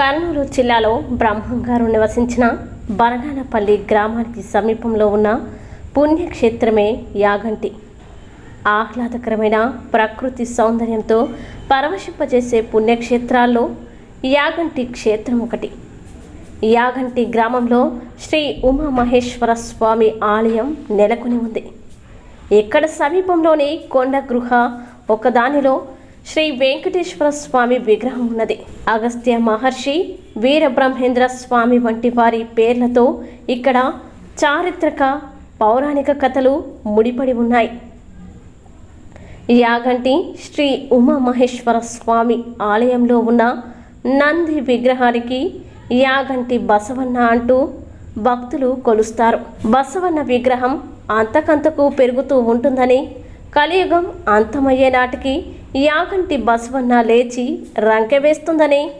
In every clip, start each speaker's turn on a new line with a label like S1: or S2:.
S1: కర్నూలు జిల్లాలో బ్రహ్మంగారు నివసించిన బనగానపల్లి గ్రామానికి సమీపంలో ఉన్న పుణ్యక్షేత్రమే యాగంటి. ఆహ్లాదకరమైన ప్రకృతి సౌందర్యంతో పరవశింపజేసే పుణ్యక్షేత్రాల్లో యాగంటి క్షేత్రం ఒకటి. యాగంటి గ్రామంలో శ్రీ ఉమామహేశ్వర స్వామి ఆలయం నెలకొని ఉంది. ఇక్కడ సమీపంలోని కొండ గృహ ఒకదానిలో శ్రీ వెంకటేశ్వర స్వామి విగ్రహం ఉన్నది. అగస్త్య మహర్షి వీరబ్రహ్మేంద్ర స్వామి వంటి వారి పేర్లతో ఇక్కడ చారిత్రక పౌరాణిక కథలు ముడిపడి ఉన్నాయి. యాగంటి శ్రీ ఉమామహేశ్వర స్వామి ఆలయంలో ఉన్న నంది విగ్రహానికి యాగంటి బసవన్న అంటూ భక్తులు కొలుస్తారు. బసవన్న విగ్రహం అంతకంతకు పెరుగుతూ ఉంటుందని కలియుగం అంతమయ్యే నాటికి యాగంటి బసవన్న లేచి రంకెవేస్తుందని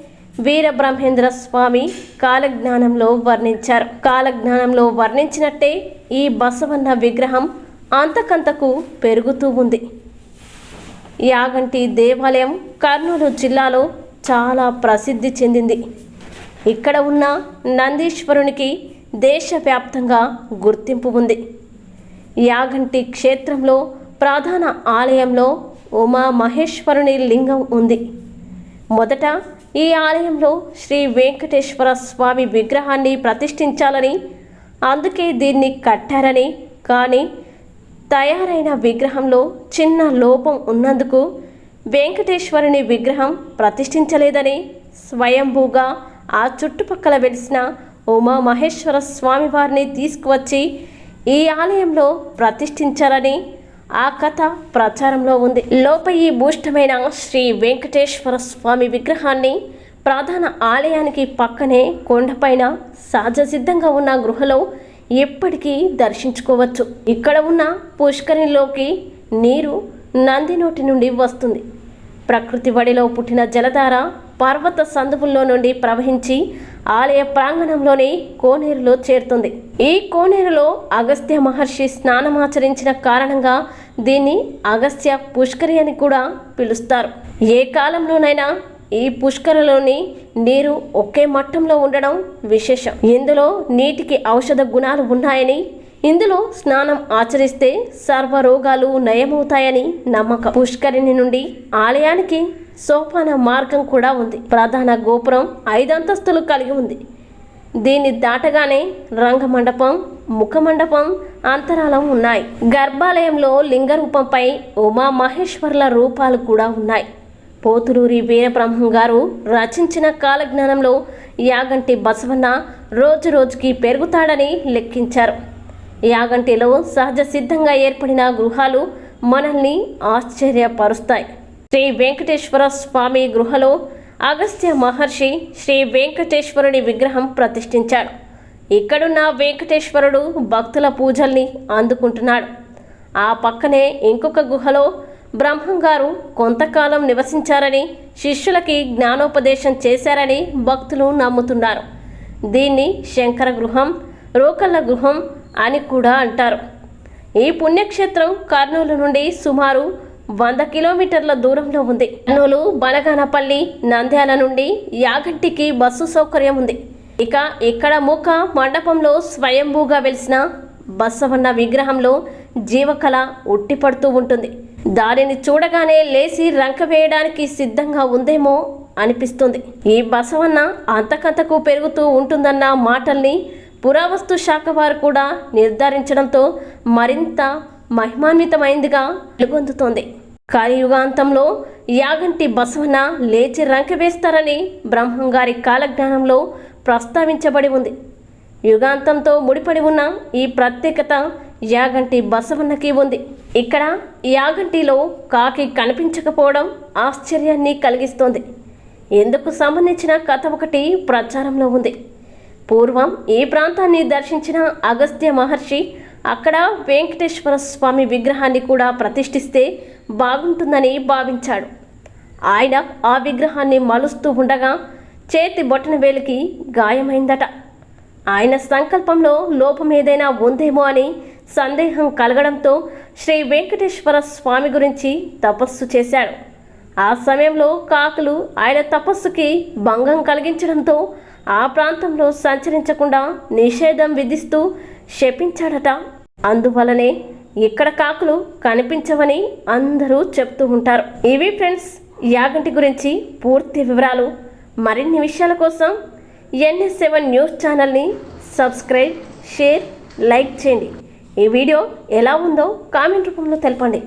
S1: వీరబ్రహ్మేంద్ర స్వామి కాలజ్ఞానంలో వర్ణించారు. కాలజ్ఞానంలో వర్ణించినట్టే ఈ బసవన్న విగ్రహం అంతకంతకు పెరుగుతూ ఉంది. యాగంటి దేవాలయం కర్నూలు జిల్లాలో చాలా ప్రసిద్ధి చెందింది. ఇక్కడ ఉన్న నందీశ్వరునికి దేశవ్యాప్తంగా గుర్తింపు ఉంది. యాగంటి క్షేత్రంలో ప్రధాన ఆలయంలో ఉమా మహేశ్వరుని లింగం ఉంది. మొదట ఈ ఆలయంలో శ్రీ వెంకటేశ్వర స్వామి విగ్రహాన్ని ప్రతిష్ఠించాలని అందుకే దీన్ని కట్టారని కానీ తయారైన విగ్రహంలో చిన్న లోపం ఉన్నందుకు వెంకటేశ్వరుని విగ్రహం ప్రతిష్ఠించలేదని స్వయంభూగా ఆ చుట్టుపక్కల వెలిసిన ఉమా మహేశ్వర స్వామివారిని తీసుకువచ్చి ఈ ఆలయంలో ప్రతిష్ఠించాలని ఆ కథ ప్రచారంలో ఉంది. లోపయి భూష్టమైన శ్రీ వెంకటేశ్వర స్వామి విగ్రహాన్ని ప్రధాన ఆలయానికి పక్కనే కొండపైన సహజసిద్ధంగా ఉన్న గృహలో ఎప్పటికీ దర్శించుకోవచ్చు. ఇక్కడ ఉన్న పుష్కరిలోకి నీరు నంది నోటి నుండి వస్తుంది. ప్రకృతి వడిలో పుట్టిన జలధార పర్వత సందువుల్లో నుండి ప్రవహించి ఆలయ ప్రాంగణంలోని కోనేరులో చేరుతుంది. ఈ కోనేరులో అగస్త్య మహర్షి స్నానమాచరించిన కారణంగా దీన్ని అగస్త్య పుష్కరి అని కూడా పిలుస్తారు. ఏ కాలంలోనైనా ఈ పుష్కరలోని నీరు ఒకే మట్టంలో ఉండడం విశేషం. ఇందులో నీటికి ఔషధ గుణాలు ఉన్నాయని ఇందులో స్నానం ఆచరిస్తే సర్వ రోగాలు నయమవుతాయని నమ్మకం. పుష్కరిణి నుండి ఆలయానికి సోపాన మార్గం కూడా ఉంది. ప్రధాన గోపురం ఐదంతస్తులు కలిగి ఉంది. దీన్ని దాటగానే రంగమండపం ముఖమండపం అంతరాలం ఉన్నాయి. గర్భాలయంలో లింగ రూపంపై ఉమా మహేశ్వర్ల రూపాలు కూడా ఉన్నాయి. పోతులూరి వీరబ్రహ్మం గారు రచించిన కాలజ్ఞానంలో యాగంటి బసవన్న రోజు రోజుకి పెరుగుతాడని లెక్కించారు. యాగంటిలో సహజ సిద్ధంగా ఏర్పడిన గృహాలు మనల్ని ఆశ్చర్యపరుస్తాయి. శ్రీ వెంకటేశ్వర స్వామి గృహలో అగస్త్య మహర్షి శ్రీ వెంకటేశ్వరుని విగ్రహం ప్రతిష్ఠించాడు ఇక్కడున్న వెంకటేశ్వరుడు భక్తుల పూజల్ని అందుకుంటున్నాడు. ఆ పక్కనే ఇంకొక గుహలో బ్రహ్మంగారు కొంతకాలం నివసించారని శిష్యులకి జ్ఞానోపదేశం చేశారని భక్తులు నమ్ముతున్నారు. దీన్ని శంకర గృహం రోకళ్ళ గృహం అని కూడా అంటారు. ఈ పుణ్యక్షేత్రం కర్నూలు నుండి సుమారు వంద కిలోమీటర్ల దూరంలో ఉంది. కర్నూలు బనగానపల్లి నంద్యాల నుండి యాగంటికి బస్సు సౌకర్యం ఉంది. ఇక ఇక్కడ ముఖ మండపంలో స్వయంభూగా వెలిసిన బసవన్న విగ్రహంలో జీవకళ ఉట్టిపడుతూ ఉంటుంది. దానిని చూడగానే లేచి రంక వేయడానికి సిద్ధంగా ఉందేమో అనిపిస్తుంది. ఈ బసవన్న అంతకంతకు పెరుగుతూ ఉంటుందన్న మాటల్ని పురావస్తు శాఖ వారు కూడా నిర్ధారించడంతో మరింత మహిమాన్వితమైందిగా వెలుగొందుతోంది. కలియుగాంతంలో యాగంటి బసవన లేచి రంక వేస్తారని బ్రహ్మంగారి కాలజ్ఞానంలో ప్రస్తావించబడి ఉంది. యుగాంతంతో ముడిపడి ఉన్న ఈ ప్రత్యేకత యాగంటి బసవన్నకి ఉంది. ఇక్కడ యాగంటిలో కాకి కనిపించకపోవడం ఆశ్చర్యాన్ని కలిగిస్తోంది. ఎందుకు సంబంధించిన కథ ఒకటి ప్రచారంలో ఉంది. పూర్వం ఈ ప్రాంతాన్ని దర్శించిన అగస్త్య మహర్షి అక్కడ వెంకటేశ్వర స్వామి విగ్రహాన్ని కూడా ప్రతిష్ఠిస్తే బాగుంటుందని భావించాడు. ఆయన ఆ విగ్రహాన్ని మలుస్తూ ఉండగా చేతి బొటన వేలికి గాయమైందట. ఆయన సంకల్పంలో లోపం ఏదైనా ఉందేమో అని సందేహం కలగడంతో శ్రీ వెంకటేశ్వర స్వామి గురించి తపస్సు చేశాడు. ఆ సమయంలో కాకులు ఆయన తపస్సుకి భంగం కలిగించడంతో ఆ ప్రాంతంలో సంచరించకుండా నిషేధం విధిస్తూ శపించాడట. అందువలనే ఇక్కడ కాకులు కనిపించవని అందరూ చెప్తూ ఉంటారు. ఇవి ఫ్రెండ్స్ యాగంటి గురించి పూర్తి వివరాలు మరిన్ని విషయాల కోసం ఎన్ఎస్ సెవెన్ న్యూస్ ఛానల్ని సబ్స్క్రైబ్ షేర్ లైక్ చేయండి. ఈ వీడియో ఎలా ఉందో కామెంట్ రూపంలో తెలపండి.